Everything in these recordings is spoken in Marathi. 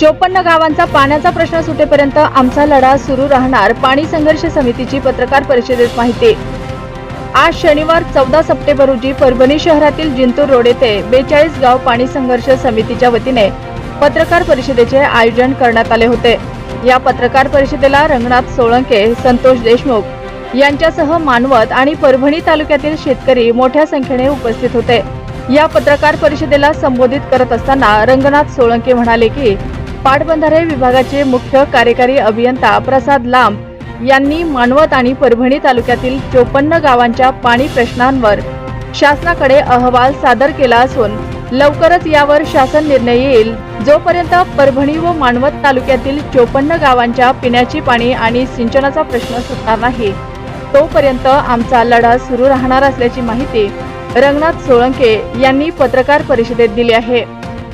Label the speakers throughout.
Speaker 1: चोपन्न गावांचा पाण्याचा प्रश्न सुटेपर्यंत आमचा लढा सुरू राहणार पाणी संघर्ष समितीची पत्रकार परिषदेत माहिती. आज शनिवार चौदा सप्टेंबर रोजी परभणी शहरातील जिंतूर रोड येथे बेचाळीस गाव पाणी संघर्ष समितीच्या वतीने पत्रकार परिषदेचे आयोजन करण्यात आले होते. या पत्रकार परिषदेला रंगनाथ सोळंके संतोष देशमुख यांच्यासह मानवत आणि परभणी तालुक्यातील शेतकरी मोठ्या संख्येने उपस्थित होते. या पत्रकार परिषदेला संबोधित करत असताना रंगनाथ सोळंके म्हणाले की पाटबंधारे विभागाचे मुख्य कार्यकारी अभियंता प्रसाद लांब यांनी मानवत आणि परभणी तालुक्यातील चोपन्न गावांच्या पाणी प्रश्नांवर शासनाकडे अहवाल सादर केला असून लवकरच यावर शासन निर्णय येईल. जोपर्यंत परभणी व मानवत तालुक्यातील चोपन्न गावांच्या पिण्याची पाणी आणि सिंचनाचा प्रश्न सुटणार नाही तोपर्यंत आमचा लढा सुरू राहणार असल्याची माहिती रंगनाथ सोळंके यांनी पत्रकार परिषदेत दिली आहे.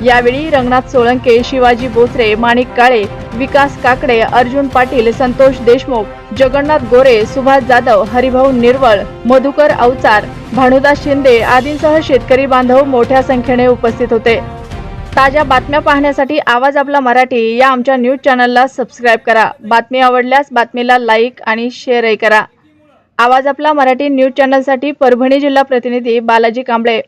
Speaker 1: यावेळी रंगनाथ सोळंके शिवाजी बोचरे माणिक काळे विकास काकडे अर्जुन पाटील संतोष देशमुख जगन्नाथ गोरे सुभाष जाधव हरिभाऊ निर्वळ मधुकर अवचार भानुदास शिंदे आदींसह शेतकरी बांधव मोठ्या संख्येने उपस्थित होते. ताज्या बातम्या पाहण्यासाठी आवाज आपला मराठी या आमच्या न्यूज चॅनलला सबस्क्राईब करा. बातमी आवडल्यास बातमीला लाईक आणि शेअरही करा. आवाज आपला मराठी न्यूज चॅनलसाठी परभणी जिल्हा प्रतिनिधी बालाजी कांबळे.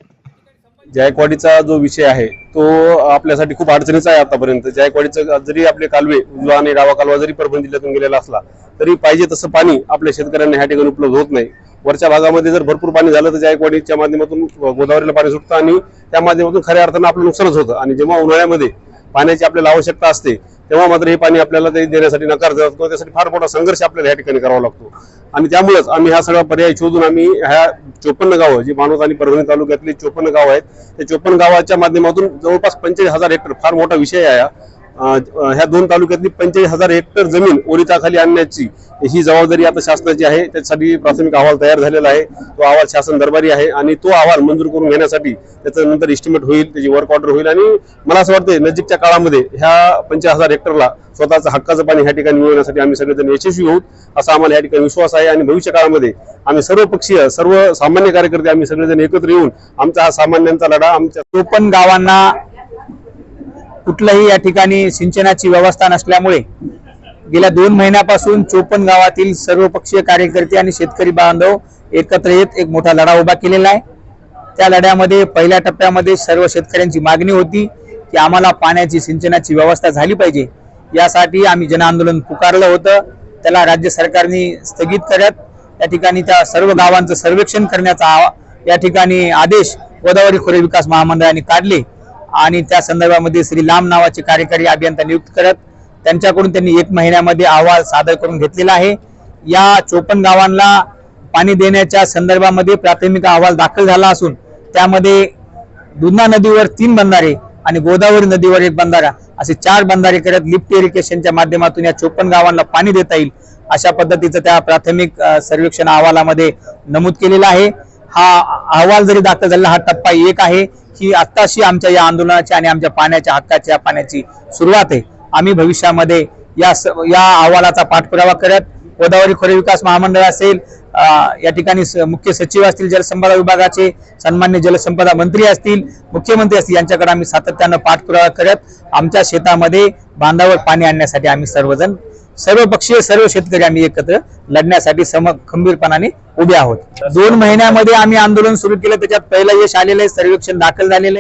Speaker 2: जायकवाडीचा जो विषय आहे तो आपल्यासाठी खूप अडचणीचा आहे आतापर्यंत. जायकवाडीचं जरी आपले कालवे उजवा आणि डावा कालवा जरी परभणी जिल्ह्यातून गेलेला असला तरी पाहिजे तसं पाणी आपल्या शेतकऱ्यांना ह्या ठिकाणी उपलब्ध होत नाही. वरच्या भागामध्ये जर भरपूर पाणी झालं तर जायकवाडीच्या माध्यमातून गोदावरीला पाणी सुटतं आणि त्या माध्यमातून खऱ्या अर्थानं आपलं नुकसानच होतं. आणि जेव्हा उन्हाळ्यामध्ये पाण्याची आपल्याला आवश्यकता असते तेव्हा मात्र हे पाणी आपल्याला ते देण्यासाठी नकार देतात किंवा त्यासाठी फार मोठा संघर्ष आपल्याला या ठिकाणी करावा लागतो आणि त्यामुळेच आम्ही हा सगळा पर्याय शोधून आम्ही ह्या चोपन्न गावं जी मानवत आणि परभणी तालुक्यातली चोपन्न गाव आहेत त्या चोपन्न गावाच्या माध्यमातून जवळपास पंचेचाळीस हजार हेक्टर फार मोठा विषय आहे हा. ह्या दोन तालुक्यातली पंचेचाळीस हजार हेक्टर जमीन ओलिताखाली आणण्याची ही जबाबदारी आता शासनाची आहे. त्यासाठी प्राथमिक अहवाल तयार झालेला आहे. तो अहवाल शासन दरबारी आहे आणि तो अहवाल मंजूर करून घेण्यासाठी त्याचं नंतर एस्टिमेट होईल त्याची वर्क ऑर्डर होईल आणि मला असं वाटतं नजीकच्या काळामध्ये ह्या पंचवीस हजार हेक्टरला स्वतःचं हक्काचं पाणी ह्या ठिकाणी मिळवण्यासाठी आम्ही सगळेजण यशस्वी होऊ असा आम्हाला या ठिकाणी विश्वास आहे आणि भविष्य काळामध्ये आम्ही सर्व पक्षीय सर्व सामान्य कार्यकर्ते आम्ही सगळेजण एकत्र येऊन आमचा हा सामान्यांचा लढा आमच्या
Speaker 3: चोपन्न गावांना कुठलंही या ठिकाणी सिंचनाची व्यवस्था नसल्यामुळे गेल्या दोन महिन्यापासून चोपन्न गावातील सर्वपक्षीय कार्यकर्ते आणि शेतकरी बांधव एकत्र येत एक मोठा लढा उभा केलेला आहे. त्या लढ्यामध्ये पहिल्या टप्प्यामध्ये सर्व शेतकऱ्यांची मागणी होती की आम्हाला पाण्याची सिंचनाची व्यवस्था झाली पाहिजे. यासाठी आम्ही जनआंदोलन पुकारलं होतं. त्याला राज्य सरकारने स्थगित करत या ठिकाणी त्या सर्व गावांचं सर्वेक्षण करण्याचा या ठिकाणी आदेश गोदावरी खोरे विकास महामंडळाने काढले. आणि त्या संदर्भामध्ये श्री लांब नावाचे कार्यकारी अभियंता नियुक्त करत त्यांच्याकडून त्यांनी एक महिन्यामध्ये अहवाल सादर करून घेतलेला आहे. या चोपन्न गावांना पाणी देण्याच्या संदर्भामध्ये प्राथमिक अहवाल दाखल झाला असून त्यामध्ये दुधना नदीवर तीन बंधारे आणि गोदावरी नदीवर एक बंधारा असे चार बंधारे करत लिफ्ट इरिगेशनच्या माध्यमातून या चोपन्न गावांना पाणी देता येईल अशा पद्धतीचं त्या प्राथमिक सर्वेक्षण अहवालामध्ये नमूद केलेला आहे. हा अहवाल जरी दाखल झालेला हा टप्पा एक आहे. ही आत्ताशी आमच्या या आंदोलनाची आणि आमच्या पाण्याच्या हक्काच्या पाण्याची सुरुवात आहे. आम्ही भविष्यामध्ये या स- या अहवालाचा पाठपुरावा करत गोदावरी खोरे विकास महामंडळ असेल या ठिकाणी स- मुख्य सचिव असतील जलसंपदा विभागाचे सन्मान्य जलसंपदा मंत्री असतील मुख्यमंत्री असतील यांच्याकडे आम्ही सातत्यानं पाठपुरावा करत आमच्या शेतामध्ये बांधावर पाणी आणण्यासाठी आम्ही सर्वजण सर्व पक्षीय सर्व शेतकरी आम्ही एकत्र लढण्यासाठी सम खंबीरपणाने उभे आहोत. दोन महिन्यामध्ये आम्ही आंदोलन सुरू केलं त्याच्यात पहिलं यश आलेलं आहे सर्वेक्षण दाखल झालेलं आहे.